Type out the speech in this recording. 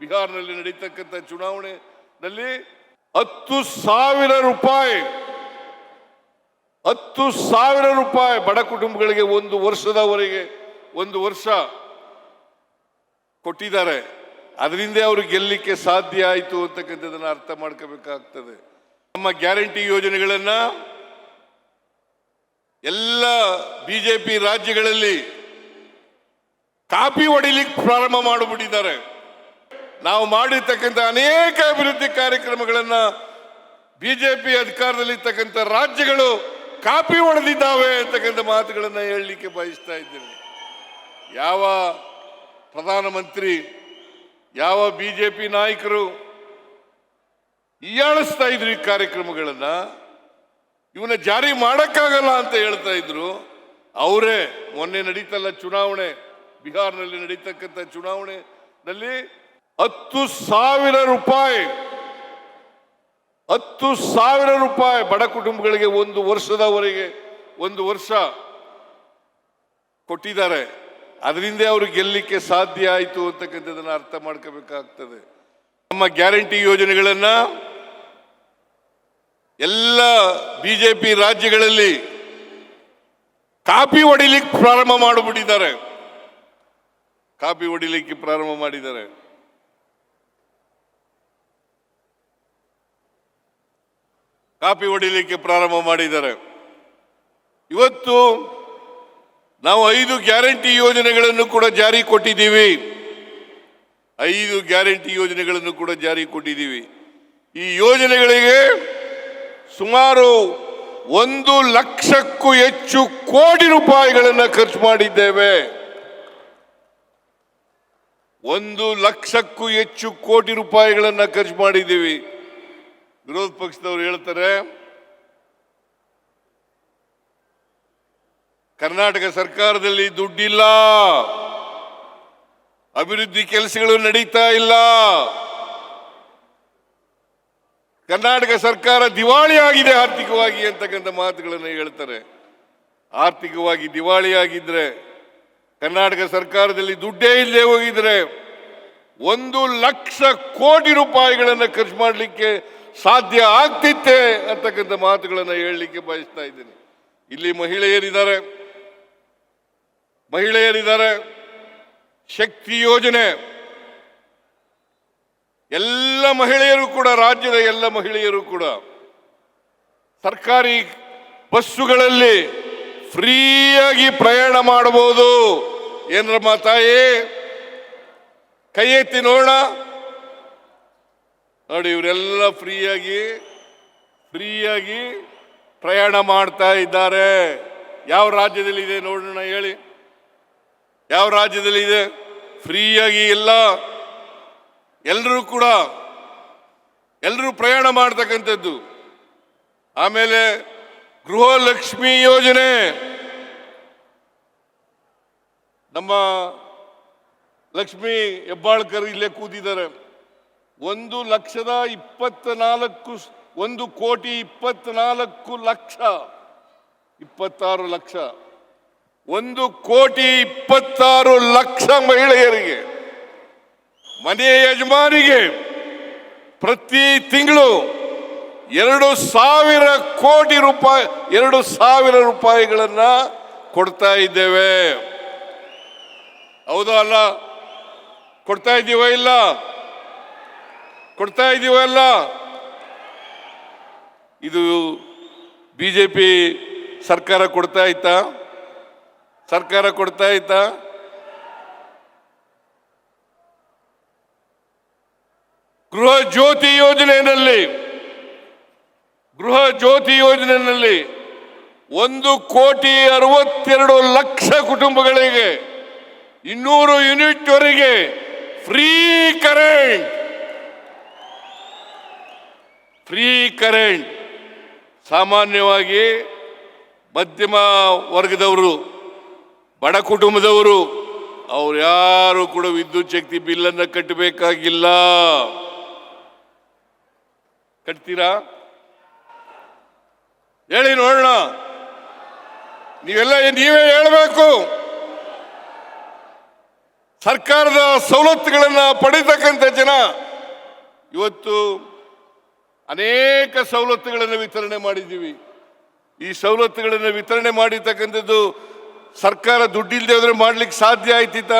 ಬಿಹಾರ್ನಲ್ಲಿ ನಡೀತಕ್ಕಂಥ ಚುನಾವಣೆಯಲ್ಲಿ ಹತ್ತು ಸಾವಿರ ರೂಪಾಯಿ, ಹತ್ತು ಸಾವಿರ ರೂಪಾಯಿ ಬಡ ಕುಟುಂಬಗಳಿಗೆ ಒಂದು ವರ್ಷದವರೆಗೆ ಒಂದು ವರ್ಷ ಕೊಟ್ಟಿದ್ದಾರೆ. ಅದರಿಂದ ಅವರು ಗೆಲ್ಲಲಿಕ್ಕೆ ಸಾಧ್ಯ ಆಯಿತು ಅಂತಕ್ಕಂಥದ್ದನ್ನ ಅರ್ಥ ಮಾಡ್ಕೋಬೇಕಾಗ್ತದೆ. ನಮ್ಮ ಗ್ಯಾರಂಟಿ ಯೋಜನೆಗಳನ್ನ ಎಲ್ಲ ಬಿಜೆಪಿ ರಾಜ್ಯಗಳಲ್ಲಿ ಕಾಪಿ ಹೊಡಿಲಿಕ್ಕೆ ಪ್ರಾರಂಭ ಮಾಡಿಬಿಟ್ಟಿದ್ದಾರೆ. ನಾವು ಮಾಡಿರ್ತಕ್ಕಂಥ ಅನೇಕ ಅಭಿವೃದ್ಧಿ ಕಾರ್ಯಕ್ರಮಗಳನ್ನ ಪಿ ಅಧಿಕಾರದಲ್ಲಿರ್ತಕ್ಕಂಥ ರಾಜ್ಯಗಳು ಕಾಪಿ ಹೊಡೆದಿದ್ದಾವೆ ಅಂತಕ್ಕಂಥ ಮಾತುಗಳನ್ನ ಹೇಳಲಿಕ್ಕೆ ಬಯಸ್ತಾ ಇದ್ದೇನೆ. ಯಾವ ಪ್ರಧಾನಮಂತ್ರಿ, ಯಾವ ಬಿ ಜೆ ಪಿ ನಾಯಕರು ಹೀಯಾಳಿಸ್ತಾ ಇದ್ರು ಈ ಕಾರ್ಯಕ್ರಮಗಳನ್ನ, ಇವನ್ನ ಜಾರಿ ಮಾಡೋಕ್ಕಾಗಲ್ಲ ಅಂತ ಹೇಳ್ತಾ ಇದ್ರು, ಅವರೇ ಮೊನ್ನೆ ನಡೀತಲ್ಲ ಚುನಾವಣೆ, ಬಿಹಾರ್ನಲ್ಲಿ ನಡೀತಕ್ಕಂಥ ಚುನಾವಣೆನಲ್ಲಿ ಹತ್ತು ಸಾವಿರ ರೂಪಾಯಿ, ಹತ್ತು ಸಾವಿರ ರೂಪಾಯಿ ಬಡ ಕುಟುಂಬಗಳಿಗೆ ಒಂದು ವರ್ಷದವರೆಗೆ, ಒಂದು ವರ್ಷ ಕೊಟ್ಟಿದ್ದಾರೆ. ಅದರಿಂದ ಅವರು ಗೆಲ್ಲಲಿಕ್ಕೆ ಸಾಧ್ಯ ಆಯಿತು ಅಂತಕ್ಕಂಥದ್ದನ್ನು ಅರ್ಥ ಮಾಡ್ಕೋಬೇಕಾಗ್ತದೆ. ನಮ್ಮ ಗ್ಯಾರಂಟಿ ಯೋಜನೆಗಳನ್ನು ಎಲ್ಲ ಬಿಜೆಪಿ ರಾಜ್ಯಗಳಲ್ಲಿ ಕಾಪಿ ಹೊಡಿಲಿಕ್ಕೆ ಪ್ರಾರಂಭ ಮಾಡಿಬಿಟ್ಟಿದ್ದಾರೆ. ಕಾಪಿ ಹೊಡಿಲಿಕ್ಕೆ ಪ್ರಾರಂಭ ಮಾಡಿದ್ದಾರೆ. ಕಾಪಿ ಹೊಡಿಲಿಕ್ಕೆ ಪ್ರಾರಂಭ ಮಾಡಿದ್ದಾರೆ. ಇವತ್ತು ನಾವು ಐದು ಗ್ಯಾರಂಟಿ ಯೋಜನೆಗಳನ್ನು ಕೂಡ ಜಾರಿ ಕೊಟ್ಟಿದ್ದೀವಿ. ಐದು ಗ್ಯಾರಂಟಿ ಯೋಜನೆಗಳನ್ನು ಕೂಡ ಜಾರಿ ಕೊಟ್ಟಿದ್ದೀವಿ. ಈ ಯೋಜನೆಗಳಿಗೆ ಸುಮಾರು ಒಂದು ಲಕ್ಷಕ್ಕೂ ಹೆಚ್ಚು ಕೋಟಿ ರೂಪಾಯಿಗಳನ್ನು ಖರ್ಚು ಮಾಡಿದ್ದೇವೆ. ಒಂದು ಲಕ್ಷಕ್ಕೂ ಹೆಚ್ಚು ಕೋಟಿ ರೂಪಾಯಿಗಳನ್ನು ಖರ್ಚು ಮಾಡಿದ್ದೀವಿ. ವಿರೋಧ ಪಕ್ಷದವರು ಹೇಳ್ತಾರೆ, ಕರ್ನಾಟಕ ಸರ್ಕಾರದಲ್ಲಿ ದುಡ್ಡಿಲ್ಲ, ಅಭಿವೃದ್ಧಿ ಕೆಲಸಗಳು ನಡೀತಾ ಇಲ್ಲ. ಕರ್ನಾಟಕ ಸರ್ಕಾರ ದಿವಾಳಿ ಆಗಿದೆ ಆರ್ಥಿಕವಾಗಿ, ಅಂತಕ್ಕಂಥ ಮಾತುಗಳನ್ನು ಹೇಳ್ತಾರೆ. ಆರ್ಥಿಕವಾಗಿ ದಿವಾಳಿ ಆಗಿದ್ರೆ, ಕರ್ನಾಟಕ ಸರ್ಕಾರದಲ್ಲಿ ದುಡ್ಡೇ ಇಲ್ಲದೆ ಹೋಗಿದ್ರೆ, ಒಂದು ಲಕ್ಷ ಕೋಟಿ ರೂಪಾಯಿಗಳನ್ನು ಖರ್ಚು ಮಾಡಲಿಕ್ಕೆ ಸಾಧ್ಯ ಆಗ್ತಿತ್ತೆ ಅಂತಕ್ಕಂಥ ಮಾತುಗಳನ್ನು ಹೇಳಲಿಕ್ಕೆ ಬಯಸ್ತಾ ಇದ್ದೀನಿ. ಇಲ್ಲಿ ಮಹಿಳೆಯರಿದ್ದಾರೆ. ಮಹಿಳೆಯರಿದ್ದಾರೆ. ಶಕ್ತಿ ಯೋಜನೆ. ಎಲ್ಲ ಮಹಿಳೆಯರು ಕೂಡ, ರಾಜ್ಯದ ಎಲ್ಲ ಮಹಿಳೆಯರು ಕೂಡ ಸರ್ಕಾರಿ ಬಸ್ಸುಗಳಲ್ಲಿ ಫ್ರೀಯಾಗಿ ಪ್ರಯಾಣ ಮಾಡಬಹುದು. ಏನ್ರಮ್ಮ ತಾಯಿ? ಕೈ ಎತ್ತಿ ನೋಡ ನೋಡಿ, ಇವರೆಲ್ಲ ಫ್ರೀಯಾಗಿ ಫ್ರೀಯಾಗಿ ಪ್ರಯಾಣ ಮಾಡ್ತಾ ಇದ್ದಾರೆ. ಯಾವ ರಾಜ್ಯದಲ್ಲಿ ಇದೆ ನೋಡೋಣ ಹೇಳಿ. ಯಾವ ರಾಜ್ಯದಲ್ಲಿ ಇದೆ? ಫ್ರೀಯಾಗಿ ಎಲ್ಲ ಎಲ್ಲರೂ ಕೂಡ ಎಲ್ಲರೂ ಪ್ರಯಾಣ ಮಾಡ್ತಕ್ಕಂಥದ್ದು. ಆಮೇಲೆ ಗೃಹಲಕ್ಷ್ಮಿ ಯೋಜನೆ. ನಮ್ಮ ಲಕ್ಷ್ಮಿ ಹೆಬ್ಬಾಳ್ಕರ್ ಇಲ್ಲೇ ಕೂತಿದ್ದಾರೆ. ಒಂದು ಲಕ್ಷದ ಇಪ್ಪತ್ತ ನಾಲ್ಕು ಸ್- ಒಂದು ಕೋಟಿ ಇಪ್ಪತ್ನಾಲ್ಕು ಲಕ್ಷ, ಇಪ್ಪತ್ತಾರು ಲಕ್ಷ. ಒಂದು ಕೋಟಿ ಇಪ್ಪತ್ತಾರು ಲಕ್ಷ ಮಹಿಳೆಯರಿಗೆ ಮನೆಯ ಯಜಮಾನಿಗೆ ಪ್ರತಿ ತಿಂಗಳು ಎರಡು ಸಾವಿರ ಕೋಟಿ ರೂಪಾಯಿ, ಎರಡು ಸಾವಿರ ರೂಪಾಯಿಗಳನ್ನ ಕೊಡ್ತಾ ಇದ್ದೇವೆ. ಹೌದಾ ಅಲ್ಲ? ಕೊಡ್ತಾ ಇದ್ದೀವ ಇಲ್ಲ? ಕೊಡ್ತಾ ಇದ್ದೀವಲ್ಲ ಇದು ಬಿ ಇದು ಬಿಜೆಪಿ ಸರ್ಕಾರ ಕೊಡ್ತಾ ಇತ್ತಾ? ಸರ್ಕಾರ ಕೊಡ್ತಾ ಇತ್ತಾ? ಗೃಹ ಜ್ಯೋತಿ ಯೋಜನೆಯಲ್ಲಿ, ಗೃಹ ಜ್ಯೋತಿ ಯೋಜನೆಯಲ್ಲಿ ಒಂದು ಕೋಟಿ ಅರವತ್ತೆರಡು ಲಕ್ಷ ಕುಟುಂಬಗಳಿಗೆ ಇನ್ನೂರು ಯೂನಿಟ್ವರೆಗೆ ಫ್ರೀ ಕರೆಂಟ್. Free current. ಸಾಮಾನ್ಯವಾಗಿ ಮಧ್ಯಮ ವರ್ಗದವರು, ಬಡ ಕುಟುಂಬದವರು, ಅವ್ರು ಯಾರು ಕೂಡ ವಿದ್ಯುತ್ ಶಕ್ತಿ ಬಿಲ್ಲನ್ನು ಕಟ್ಟಬೇಕಾಗಿಲ್ಲ. ಕಟ್ತೀರಾ? ಹೇಳಿ ನೋಡೋಣ. ನೀವೆಲ್ಲ ನೀವೇ ಹೇಳಬೇಕು. ಸರ್ಕಾರದ ಸವಲತ್ತುಗಳನ್ನು ಪಡಿತಕ್ಕಂಥ ಜನ ಇವತ್ತು ಅನೇಕ ಸವಲತ್ತುಗಳನ್ನು ವಿತರಣೆ ಮಾಡಿದ್ದೀವಿ. ಈ ಸವಲತ್ತುಗಳನ್ನು ವಿತರಣೆ ಮಾಡಿರ್ತಕ್ಕಂಥದ್ದು ಸರ್ಕಾರ ದುಡ್ಡಿಲ್ಲದೆ ಹೋದರೆ ಮಾಡ್ಲಿಕ್ಕೆ ಸಾಧ್ಯ ಆಯ್ತಿತ್ತ?